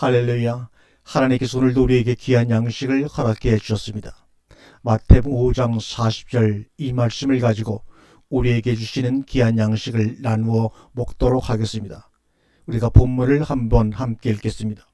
할렐루야. 하나님께서 오늘도 우리에게 귀한 양식을 허락해 주셨습니다. 마태복음 5장 40절 이 말씀을 가지고 우리에게 주시는 귀한 양식을 나누어 먹도록 하겠습니다. 우리가 본문을 한번 함께 읽겠습니다.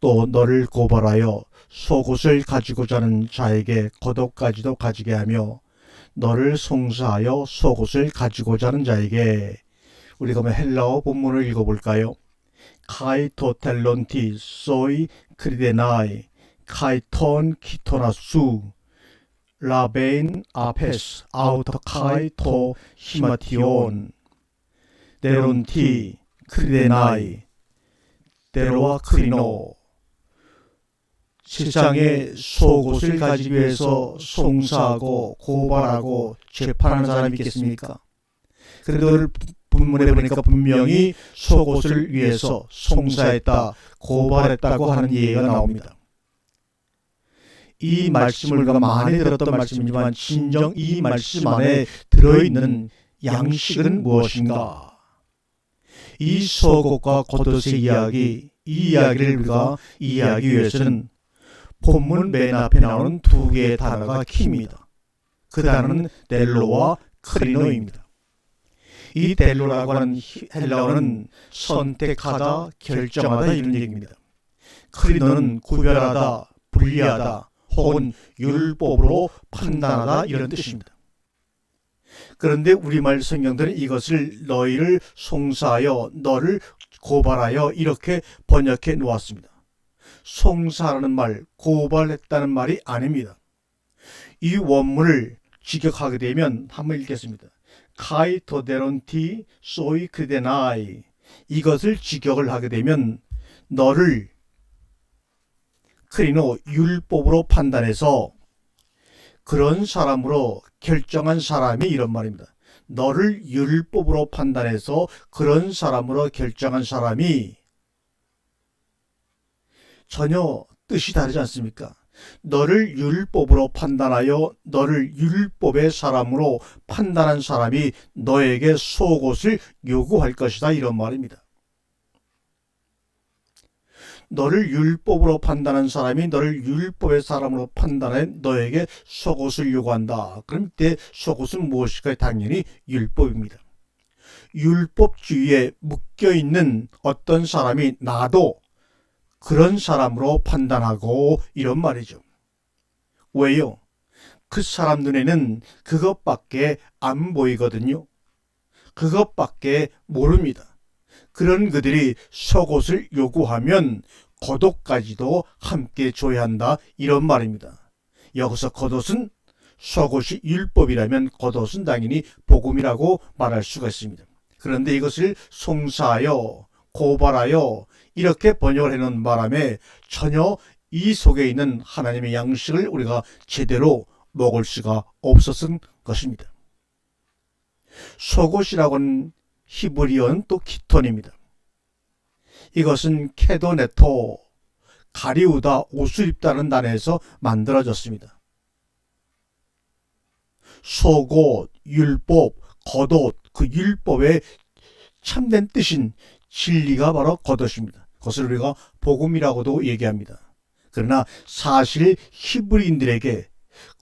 또 너를 고발하여 속옷을 가지고자 하는 자에게 겉옷까지도 가지게 하며 너를 송사하여 속옷을 가지고자 하는 자에게 우리가 뭐 헬라어 본문을 읽어볼까요? 카이토 텔론티 소이 크리데나이 카이톤 키토나수 라베인 아페스 아우터 카이토 히마티온 데론티 크리데나이 데로와 크리노 세상에 속옷을 가지기 위해서 송사하고 고발하고 재판하는 사람이 있겠습니까? 오늘 본문에 보니까 분명히 속옷을 위해서 송사했다, 고발했다고 하는 예가 나옵니다. 이 말씀을 우리가 많이 들었던 말씀이지만 진정 이 말씀 안에 들어있는 양식은 무엇인가? 이 속옷과 겉옷의 이야기, 이 이야기를 우리가 이해하기 위해서는 본문 맨 앞에 나오는 두 개의 단어가 키입니다. 그 단어는 델로와 크리노입니다. 이 델로라고 하는 헬라어는 선택하다, 결정하다 이런 얘기입니다. 크리노는 구별하다, 분리하다, 혹은 율법으로 판단하다 이런 뜻입니다. 그런데 우리말 성경들은 이것을 너희를 송사하여 너를 고발하여 이렇게 번역해 놓았습니다. 송사라는 말, 고발했다는 말이 아닙니다. 이 원문을 직역하게 되면 한번 읽겠습니다. 카이토데론티 소이 크데나이 이것을 직역을 하게 되면 너를 크리노 율법으로 판단해서 그런 사람으로 결정한 사람이 이런 말입니다. 너를 율법으로 판단해서 그런 사람으로 결정한 사람이 전혀 뜻이 다르지 않습니까? 너를 율법으로 판단하여 너를 율법의 사람으로 판단한 사람이 너에게 속옷을 요구할 것이다 이런 말입니다. 너를 율법으로 판단한 사람이 너를 율법의 사람으로 판단해 너에게 속옷을 요구한다. 그럼 때 속옷은 무엇일까? 당연히 율법입니다. 율법주의에 묶여 있는 어떤 사람이 나도 그런 사람으로 판단하고 이런 말이죠. 왜요? 그 사람 눈에는 그것밖에 안 보이거든요. 그것밖에 모릅니다. 그런 그들이 속옷을 요구하면 겉옷까지도 함께 줘야 한다 이런 말입니다. 여기서 겉옷은 속옷이 율법이라면 겉옷은 당연히 복음이라고 말할 수가 있습니다. 그런데 이것을 송사하여 고발하여 이렇게 번역을 해놓은 바람에 전혀 이 속에 있는 하나님의 양식을 우리가 제대로 먹을 수가 없었은 것입니다. 속옷이라고는 히브리어는 또 키톤입니다. 이것은 케도네토, 가리우다, 옷을 입다는 단어에서 만들어졌습니다. 속옷, 율법, 겉옷, 그 율법의 참된 뜻인 진리가 바로 겉옷입니다. 그것을 우리가 복음이라고도 얘기합니다. 그러나 사실 히브리인들에게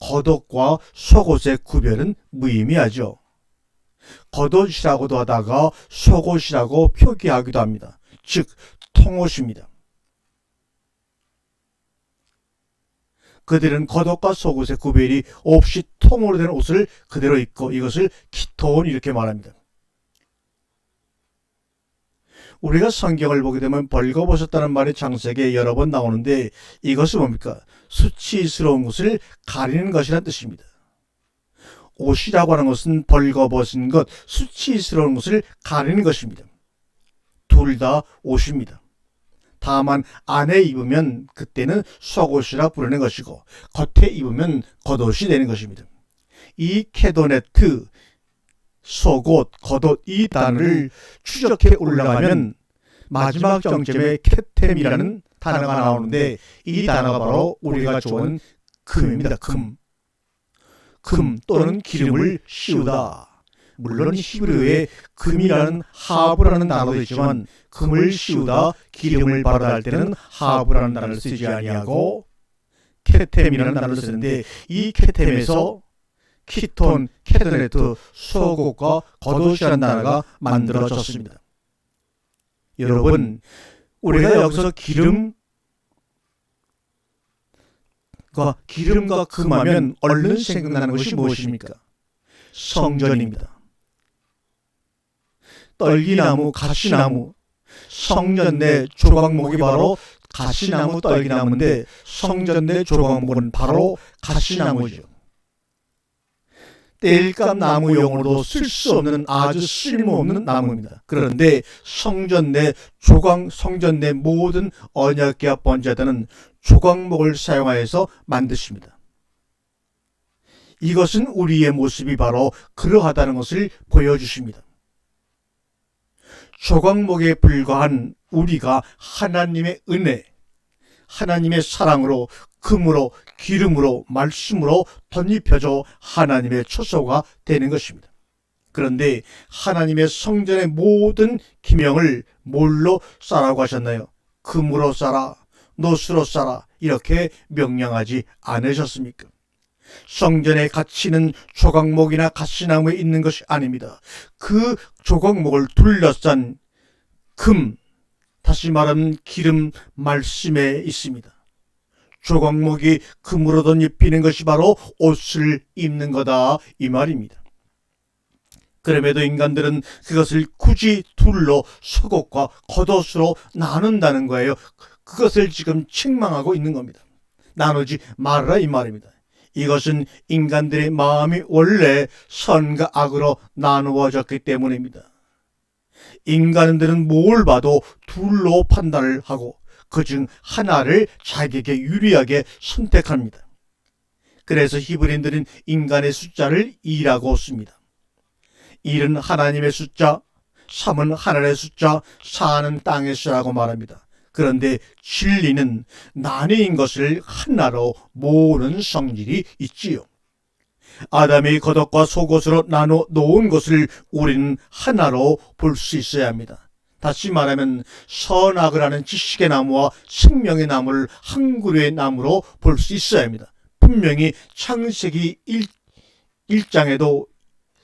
겉옷과 속옷의 구별은 무의미하죠. 겉옷이라고도 하다가 속옷이라고 표기하기도 합니다. 즉 통옷입니다. 그들은 겉옷과 속옷의 구별이 없이 통으로 된 옷을 그대로 입고 이것을 키톤 이렇게 말합니다. 우리가 성경을 보게 되면 벌거벗었다는 말이 창세기에 여러 번 나오는데 이것은 뭡니까? 수치스러운 것을 가리는 것이라는 뜻입니다. 옷이라고 하는 것은 벌거벗은 것, 수치스러운 것을 가리는 것입니다. 둘 다 옷입니다. 다만 안에 입으면 그때는 속옷이라 부르는 것이고 겉에 입으면 겉옷이 되는 것입니다. 이 케도네트 속옷, 겉옷 이 단어를 추적해 올라가면 마지막 정점에 케템이라는 단어가 나오는데 이 단어가 바로 우리가 좋은 금입니다. 금. 금 또는 기름을 씌우다. 물론 히브리어에 금이라는 하브라는 단어도 있지만 금을 씌우다 기름을 바르다 할 때는 하브라는 단어를 쓰지 아니하고 케템이라는 단어를 쓰는데 이 케템에서 키톤, 케토네트, 소곡과 겉옷이라는 단어가 만들어졌습니다. 여러분, 우리가 여기서 기름 과 기름과 금하면 얼른 생각나는 것이 무엇입니까? 성전입니다. 떨기나무, 가시나무, 성전 내 조각목이 바로 가시나무, 떨기나무인데 성전 내 조각목은 바로 가시나무죠. 땔감 나무용으로도 쓸수 없는 아주 쓸모없는 나무입니다. 그런데 성전 내 조각 성전 내 모든 언약계와 번제단은 조각목을 사용하여서 만드십니다. 이것은 우리의 모습이 바로 그러하다는 것을 보여주십니다. 조각목에 불과한 우리가 하나님의 은혜, 하나님의 사랑으로 금으로 기름으로 말씀으로 덧입혀져 하나님의 처소가 되는 것입니다. 그런데 하나님의 성전의 모든 기명을 뭘로 싸라고 하셨나요? 금으로 싸라, 노수로 싸라 이렇게 명령하지 않으셨습니까? 성전의 가치는 조각목이나 가시나무에 있는 것이 아닙니다. 그 조각목을 둘러싼 금, 다시 말하면 기름 말씀에 있습니다. 조각목이 금으로 덧입히는 것이 바로 옷을 입는 거다 이 말입니다. 그럼에도 인간들은 그것을 굳이 둘로 속옷과 겉옷으로 나눈다는 거예요. 그것을 지금 책망하고 있는 겁니다. 나누지 말아라 이 말입니다. 이것은 인간들의 마음이 원래 선과 악으로 나누어졌기 때문입니다. 인간들은 뭘 봐도 둘로 판단을 하고 그 중 하나를 자기에게 유리하게 선택합니다. 그래서 히브리인들은 인간의 숫자를 2라고 씁니다. 1은 하나님의 숫자, 3은 하늘의 숫자, 4는 땅의 수라고 말합니다. 그런데 진리는 나뉘인 것을 하나로 모으는 성질이 있지요. 아담이 겉옷과 속옷으로 나눠 놓은 것을 우리는 하나로 볼 수 있어야 합니다. 다시 말하면 선악을 하는 지식의 나무와 생명의 나무를 한 그루의 나무로 볼 수 있어야 합니다. 분명히 창세기 1, 1장에도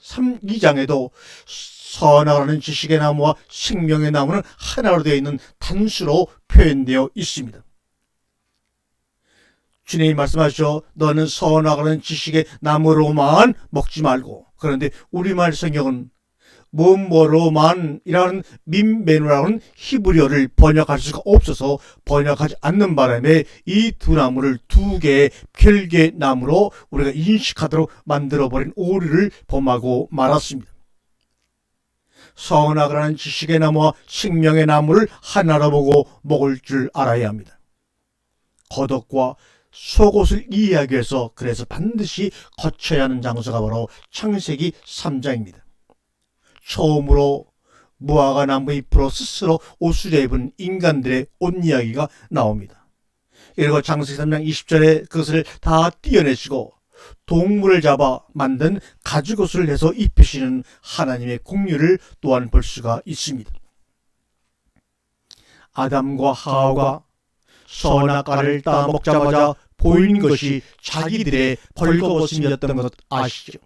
3, 2장에도 선악을 하는 지식의 나무와 생명의 나무는 하나로 되어 있는 단수로 표현되어 있습니다. 주님이 말씀하시죠. 너는 선악을 하는 지식의 나무로만 먹지 말고. 그런데 우리말 성경은 뭐뭐로만이라는 민메누라는 히브리어를 번역할 수가 없어서 번역하지 않는 바람에 이 두 나무를 두 개의 별개 나무로 우리가 인식하도록 만들어버린 오류를 범하고 말았습니다. 선악을 하는 지식의 나무와 생명의 나무를 하나로 보고 먹을 줄 알아야 합니다. 겉옷과 속옷을 이해하기 위해서 그래서 반드시 거쳐야 하는 장소가 바로 창세기 3장입니다. 처음으로 무화과 나무 잎으로 스스로 옷을 입은 인간들의 옷 이야기가 나옵니다. 그리고 장세기 3장 20절에 그것을 다 띄어내시고 동물을 잡아 만든 가죽옷을 해서 입히시는 하나님의 공유를 또한 볼 수가 있습니다. 아담과 하와가 선악과를 따먹자마자 보이는 것이 자기들의 벌거벗음이었던 것 아시죠?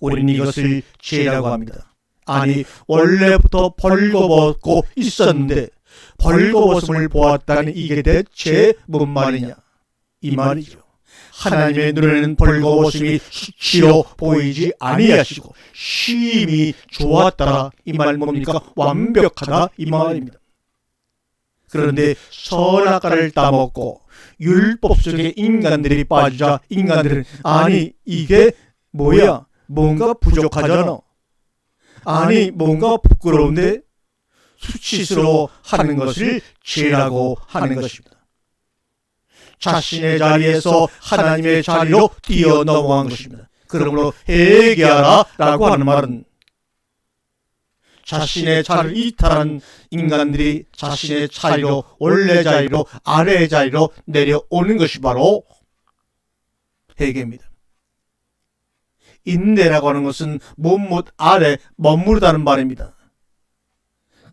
우리는 이것을 죄라고 합니다. 아니 원래부터 벌거벗고 있었는데 벌거벗음을 보았다니 이게 대체 뭔 말이냐 이 말이죠. 하나님의 눈에는 벌거벗음이 수치로 보이지 아니하시고 쉼이 좋았더라 이 말 뭡니까 완벽하다 이 말입니다. 그런데 선악과를 따먹고 율법 속에 인간들이 빠지자 인간들은 아니 이게 뭐야 뭔가 부족하잖아. 아니 뭔가 부끄러운데 수치스러워 하는 것을 죄라고 하는 것입니다. 자신의 자리에서 하나님의 자리로 뛰어 넘어간 것입니다. 그러므로 회개하라 라고 하는 말은 자신의 자리를 이탈한 인간들이 자신의 자리로 원래 자리로 아래 자리로 내려오는 것이 바로 회개입니다. 인내라고 하는 것은 못못 아래 머무르다는 말입니다.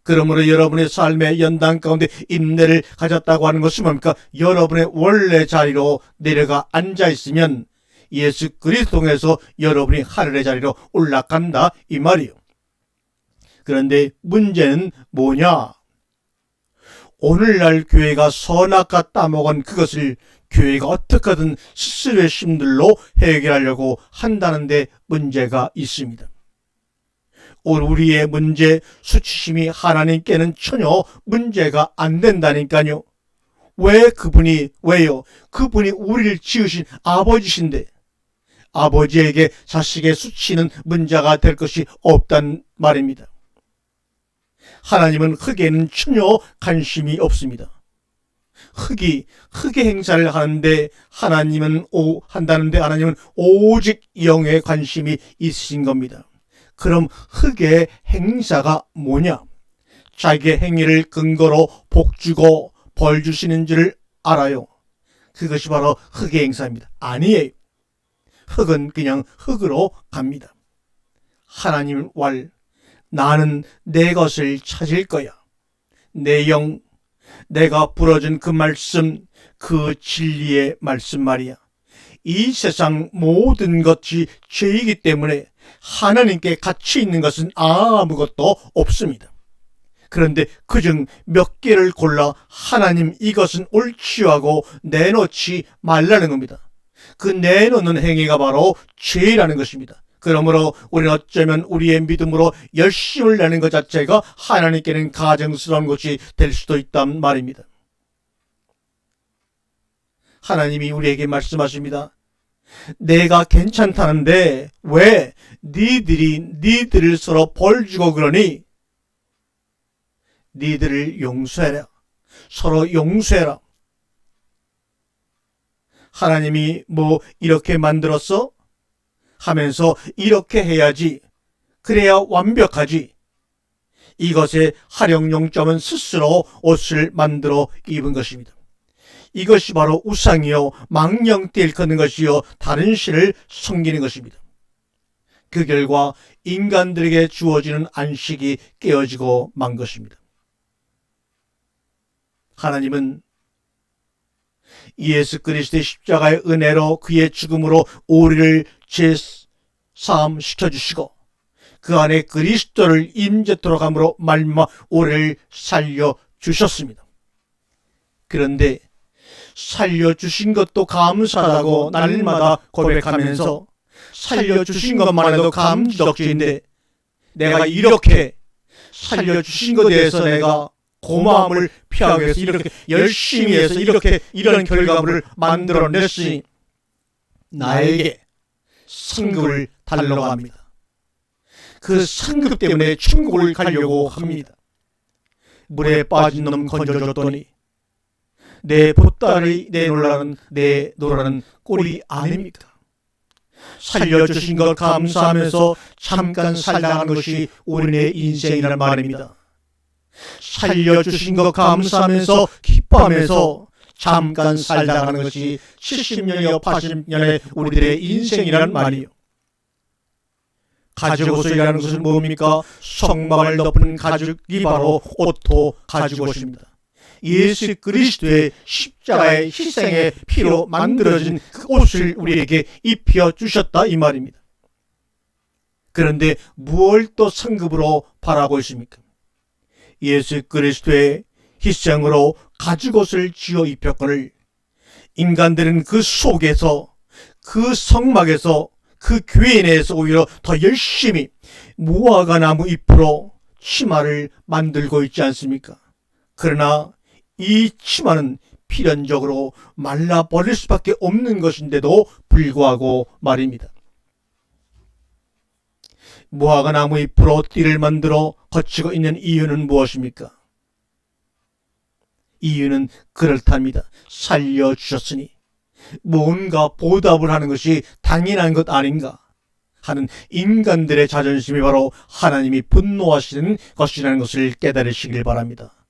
그러므로 여러분의 삶의 연단 가운데 인내를 가졌다고 하는 것은 뭡니까? 여러분의 원래 자리로 내려가 앉아 있으면 예수 그리스도 통해서 여러분이 하늘의 자리로 올라간다 이 말이요. 그런데 문제는 뭐냐? 오늘날 교회가 선악과 따먹은 그것을 교회가 어떻게든 스스로의 힘들로 해결하려고 한다는데 문제가 있습니다. 오늘 우리의 문제, 수치심이 하나님께는 전혀 문제가 안 된다니까요. 왜 그분이, 왜요? 그분이 우리를 지으신 아버지신데, 아버지에게 자식의 수치는 문제가 될 것이 없단 말입니다. 하나님은 흙에는 전혀 관심이 없습니다. 흙이 흙의 행사를 하는데 하나님은 오 한다는데 하나님은 오직 영에 관심이 있으신 겁니다. 그럼 흙의 행사가 뭐냐? 자기의 행위를 근거로 복 주고 벌 주시는 줄을 알아요. 그것이 바로 흙의 행사입니다. 아니에요. 흙은 그냥 흙으로 갑니다. 하나님 왈 나는 내 것을 찾을 거야. 내 영, 내가 불어준 그 말씀, 그 진리의 말씀 말이야. 이 세상 모든 것이 죄이기 때문에 하나님께 가치 있는 것은 아무것도 없습니다. 그런데 그중 몇 개를 골라 하나님 이것은 옳지 하고 내놓지 말라는 겁니다. 그 내놓는 행위가 바로 죄라는 것입니다. 그러므로 우리는 어쩌면 우리의 믿음으로 열심을 내는 것 자체가 하나님께는 가정스러운 것이 될 수도 있단 말입니다. 하나님이 우리에게 말씀하십니다. 내가 괜찮다는데 왜 니들이 니들을 서로 벌 주고 그러니 니들을 용서해라. 서로 용서해라. 하나님이 뭐 이렇게 만들었어? 하면서 이렇게 해야지. 그래야 완벽하지. 이것의 활용용점은 스스로 옷을 만들어 입은 것입니다. 이것이 바로 우상이요 망령띠 일컫는 것이요 다른 신을 섬기는 것입니다. 그 결과 인간들에게 주어지는 안식이 깨어지고 만 것입니다. 하나님은 예수 그리스도의 십자가의 은혜로 그의 죽음으로 우리를 제사함 시켜주시고 그 안에 그리스도를 임재토록 함으로 말마 우리를 살려 주셨습니다. 그런데 살려주신 것도 감사하다고 날마다 고백하면서 살려주신 것만 해도 감지덕지인데 내가 이렇게 살려주신 것에 대해서 내가 고마움을 표하기 위해서 이렇게 열심히 해서 이렇게 이런 결과물을 만들어냈으니 나에게 상급을 달라고 합니다. 그 상급 때문에 천국을 가려고 합니다. 물에 빠진 놈 건져줬더니 내 보따리 내놓으라는 내놓으라는 꼴이 아닙니까? 살려주신 것 감사하면서 잠깐 살아가는 것이 우리의 인생이라는 말입니다. 살려주신 것 감사하면서 기뻐하면서 잠깐 살다가는 것이 70년이요 80년의 우리들의 인생이라는 말이요. 가죽옷이라는 것은 뭡니까? 성막을 덮은 가죽이 바로 옷도 가죽옷입니다. 예수 그리스도의 십자가의 희생의 피로 만들어진 그 옷을 우리에게 입혀 주셨다 이 말입니다. 그런데 무엇을 또 상급으로 바라고 있습니까? 예수 그리스도의 희생으로 가죽옷을 지어 입혔거늘 인간들은 그 속에서 그 성막에서 그 교회 내에서 오히려 더 열심히 무화과 나무 잎으로 치마를 만들고 있지 않습니까? 그러나 이 치마는 필연적으로 말라버릴 수밖에 없는 것인데도 불구하고 말입니다. 무화과 나무 잎으로 띠를 만들어 거치고 있는 이유는 무엇입니까? 이유는 그렇답니다. 살려주셨으니 뭔가 보답을 하는 것이 당연한 것 아닌가 하는 인간들의 자존심이 바로 하나님이 분노하시는 것이라는 것을 깨달으시길 바랍니다.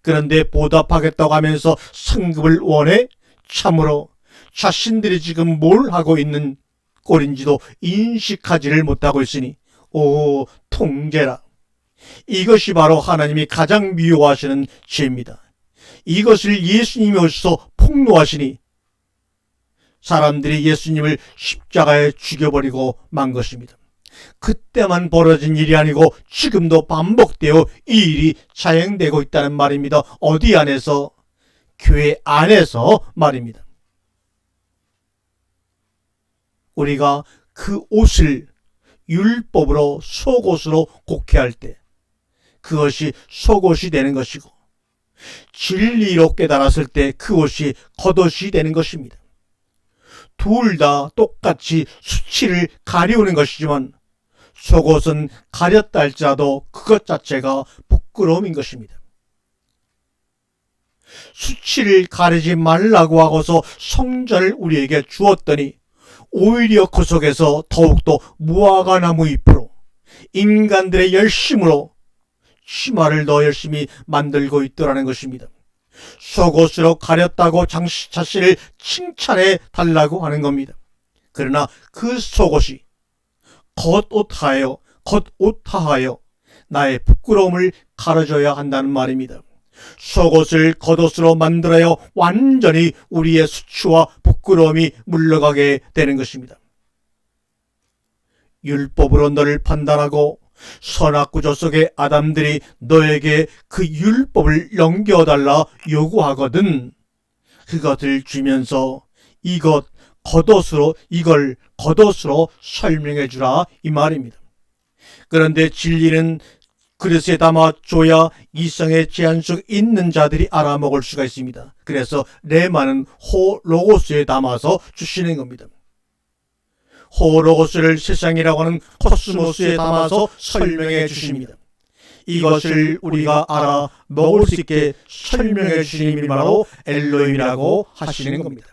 그런데 보답하겠다고 하면서 상급을 원해 참으로 자신들이 지금 뭘 하고 있는 꼴인지도 인식하지를 못하고 있으니 오 통제라. 이것이 바로 하나님이 가장 미워하시는 죄입니다. 이것을 예수님이 오셔서 폭로하시니 사람들이 예수님을 십자가에 죽여버리고 만 것입니다. 그때만 벌어진 일이 아니고 지금도 반복되어 이 일이 자행되고 있다는 말입니다. 어디 안에서? 교회 안에서 말입니다. 우리가 그 옷을 율법으로 속옷으로 곡해할 때 그것이 속옷이 되는 것이고 진리로 깨달았을 때그 옷이 겉옷이 되는 것입니다. 둘 다 똑같이 수치를 가리우는 것이지만 속옷은 가렸다 할지라도 그것 자체가 부끄러움인 것입니다. 수치를 가리지 말라고 하고서 성전을 우리에게 주었더니 오히려 그 속에서 더욱더 무화과 나무 잎으로 인간들의 열심으로 치마를 더 열심히 만들고 있더라는 것입니다. 속옷으로 가렸다고 장시 자신을 칭찬해 달라고 하는 겁니다. 그러나 그 속옷이 겉옷하여 겉옷하여 나의 부끄러움을 가려줘야 한다는 말입니다. 속옷을 겉옷으로 만들어야 완전히 우리의 수치와 부끄러움이 물러가게 되는 것입니다. 율법으로 너를 판단하고 선악구조 속의 아담들이 너에게 그 율법을 넘겨달라 요구하거든 그것을 주면서 이것 겉옷으로 이걸 겉옷으로 설명해 주라 이 말입니다. 그런데 진리는 그릇에 담아 줘야 이성의 제한 속 있는 자들이 알아먹을 수가 있습니다. 그래서 레마는 호 로고스에 담아서 주시는 겁니다. 호 로고스를 세상이라고 하는 코스모스에 담아서 설명해 주십니다. 이것을 우리가 알아 먹을 수 있게 설명해 주시는 이름이 바로 엘로임이라고 하시는 겁니다.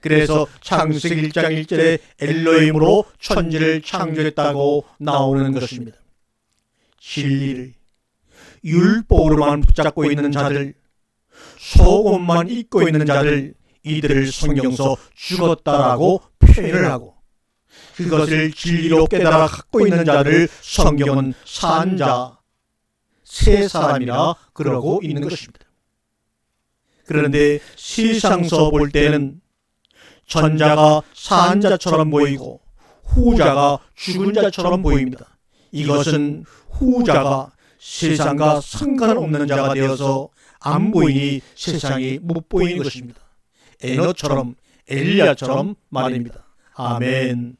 그래서 창세기 1장 1절에 엘로임으로 천지를 창조했다고 나오는 것입니다. 진리를 율법으로만 붙잡고 있는 자들, 속옷만 입고 있는 자들, 이들을 성경서 죽었다라고 표현을 하고 그것을 진리로 깨달아 갖고 있는 자를 성경은 산자, 새 사람이라 그러고 있는 것입니다. 그런데 세상서 볼 때는 전자가 산 자처럼 보이고 후자가 죽은 자처럼 보입니다. 이것은 후자가 세상과 상관없는 자가 되어서 안 보이니 세상이 못 보이는 것입니다. 에너처럼 엘리야처럼 말입니다. 아멘.